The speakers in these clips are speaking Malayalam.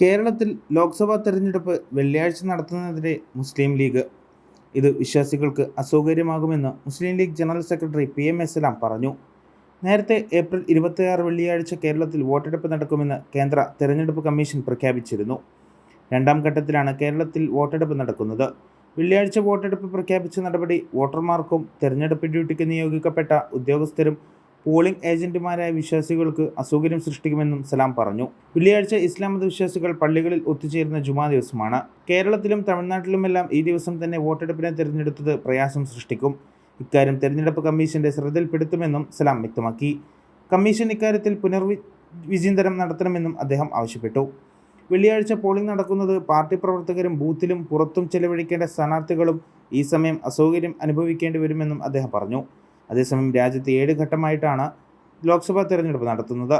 കേരളത്തിൽ ലോക്സഭാ തെരഞ്ഞെടുപ്പ് വെള്ളിയാഴ്ച നടത്തുന്നതിനെതിരെ മുസ്ലിം ലീഗ്. ഇത് വിശ്വാസികൾക്ക് അസൗകര്യമാകുമെന്ന് Muslim League general secretary P M S പറഞ്ഞു. നേരത്തെ ഏപ്രിൽ ഇരുപത്തിയാറ് വെള്ളിയാഴ്ച കേരളത്തിൽ വോട്ടെടുപ്പ് നടക്കുമെന്ന് കേന്ദ്ര തെരഞ്ഞെടുപ്പ് കമ്മീഷൻ പ്രഖ്യാപിച്ചിരുന്നു. രണ്ടാം ഘട്ടത്തിലാണ് കേരളത്തിൽ വോട്ടെടുപ്പ് നടക്കുന്നത്. വെള്ളിയാഴ്ച വോട്ടെടുപ്പ് പ്രഖ്യാപിച്ച നടപടി വോട്ടർമാർക്കും തെരഞ്ഞെടുപ്പ് ഡ്യൂട്ടിക്ക് നിയോഗിക്കപ്പെട്ട ഉദ്യോഗസ്ഥരും പോളിംഗ് ഏജന്റുമാരായ വിശ്വാസികൾക്ക് അസൗകര്യം സൃഷ്ടിക്കുമെന്നും സലാം പറഞ്ഞു. വെള്ളിയാഴ്ച ഇസ്ലാം മതവിശ്വാസികൾ പള്ളികളിൽ ഒത്തുചേരുന്ന ജുമാ ദിവസമാണ്. കേരളത്തിലും തമിഴ്നാട്ടിലുമെല്ലാം ഈ ദിവസം തന്നെ വോട്ടെടുപ്പിനെ തിരഞ്ഞെടുത്തത് പ്രയാസം സൃഷ്ടിക്കും. ഇക്കാര്യം തെരഞ്ഞെടുപ്പ് കമ്മീഷന്റെ ശ്രദ്ധയിൽപ്പെടുത്തുമെന്നും സലാം വ്യക്തമാക്കി. കമ്മീഷൻ ഇക്കാര്യത്തിൽ പുനർവി വിചിന്തനം നടത്തണമെന്നും അദ്ദേഹം ആവശ്യപ്പെട്ടു. വെള്ളിയാഴ്ച പോളിംഗ് നടക്കുന്നത് പാർട്ടി പ്രവർത്തകരും ബൂത്തിലും പുറത്തും ചെലവഴിക്കേണ്ട സ്ഥാനാർത്ഥികളും ഈ സമയം അസൗകര്യം അനുഭവിക്കേണ്ടി വരുമെന്നും അദ്ദേഹം പറഞ്ഞു. അതേസമയം രാജ്യത്ത് ഏഴ് ഘട്ടമായിട്ടാണ് ലോക്സഭാ തെരഞ്ഞെടുപ്പ് നടത്തുന്നത്.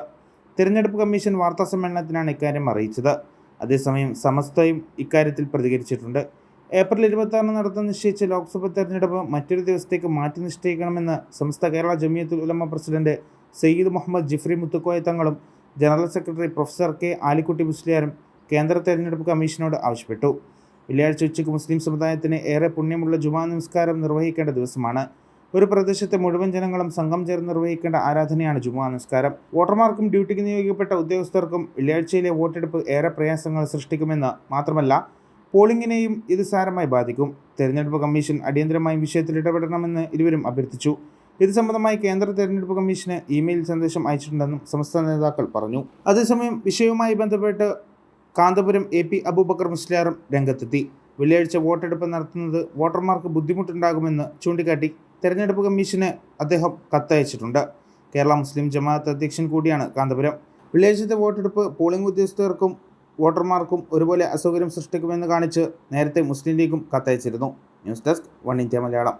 തെരഞ്ഞെടുപ്പ് കമ്മീഷൻ വാർത്താ സമ്മേളനത്തിനാണ് ഇക്കാര്യം അറിയിച്ചത്. അതേസമയം സമസ്തയും ഇക്കാര്യത്തിൽ പ്രതികരിച്ചിട്ടുണ്ട്. ഏപ്രിൽ ഇരുപത്തി നടത്താൻ നിശ്ചയിച്ച ലോക്സഭാ തെരഞ്ഞെടുപ്പ് മറ്റൊരു ദിവസത്തേക്ക് മാറ്റി നിശ്ചയിക്കണമെന്ന് സമസ്ത കേരള ജമിയത്തുൽ ഉലമ പ്രസിഡന്റ് സയ്യിദ് മുഹമ്മദ് ജിഫ്രി മുത്തുക്കോയ തങ്ങളും general secretary professor K Alikutty മുസ്ലിയാരും കേന്ദ്ര തെരഞ്ഞെടുപ്പ് കമ്മീഷനോട് ആവശ്യപ്പെട്ടു. വെള്ളിയാഴ്ച ഉച്ചയ്ക്ക് മുസ്ലിം സമുദായത്തിന് ഏറെ പുണ്യമുള്ള ജുമാ നമസ്കാരം നിർവഹിക്കേണ്ട ദിവസമാണ്. ഒരു പ്രദേശത്തെ മുഴുവൻ ജനങ്ങളും സംഘം ചേർന്ന് നിർവഹിക്കേണ്ട ആരാധനയാണ് ജുമാ നമസ്കാരം വോട്ടർമാർക്കും ഡ്യൂട്ടിക്ക് നിയോഗിക്കപ്പെട്ട ഉദ്യോഗസ്ഥർക്കും വെള്ളിയാഴ്ചയിലെ വോട്ടെടുപ്പ് ഏറെ പ്രയാസങ്ങൾ സൃഷ്ടിക്കുമെന്ന് മാത്രമല്ല പോളിംഗിനെയും ഇത് സാരമായി ബാധിക്കും. തെരഞ്ഞെടുപ്പ് കമ്മീഷൻ അടിയന്തരമായി വിഷയത്തിൽ ഇടപെടണമെന്ന് ഇരുവരും അഭ്യർത്ഥിച്ചു. ഇത് സംബന്ധമായി കേന്ദ്ര തെരഞ്ഞെടുപ്പ് കമ്മീഷന് ഇമെയിൽ സന്ദേശം അയച്ചിട്ടുണ്ടെന്നും സംസ്ഥാന നേതാക്കൾ പറഞ്ഞു. അതേസമയം വിഷയവുമായി ബന്ധപ്പെട്ട് കാന്തപുരം എ പി അബൂബക്കർ മുസ്ലിയാറും രംഗത്തെത്തി. വെള്ളിയാഴ്ച വോട്ടെടുപ്പ് നടത്തുന്നത് വോട്ടർമാർക്ക് ബുദ്ധിമുട്ടുണ്ടാകുമെന്ന് ചൂണ്ടിക്കാട്ടി തെരഞ്ഞെടുപ്പ് കമ്മീഷന് അദ്ദേഹം കത്തയച്ചിട്ടുണ്ട്. കേരള മുസ്ലിം ജമാഅത്ത് അധ്യക്ഷൻ കൂടിയാണ് കാന്തപുരം. വെള്ളിയാഴ്ചത്തെ വോട്ടെടുപ്പ് പോളിംഗ് ഉദ്യോഗസ്ഥർക്കും വോട്ടർമാർക്കും ഒരുപോലെ അസൗകര്യം സൃഷ്ടിക്കുമെന്ന് കാണിച്ച് നേരത്തെ മുസ്ലിം ലീഗും കത്തയച്ചിരുന്നു. News desk one India Malayalam.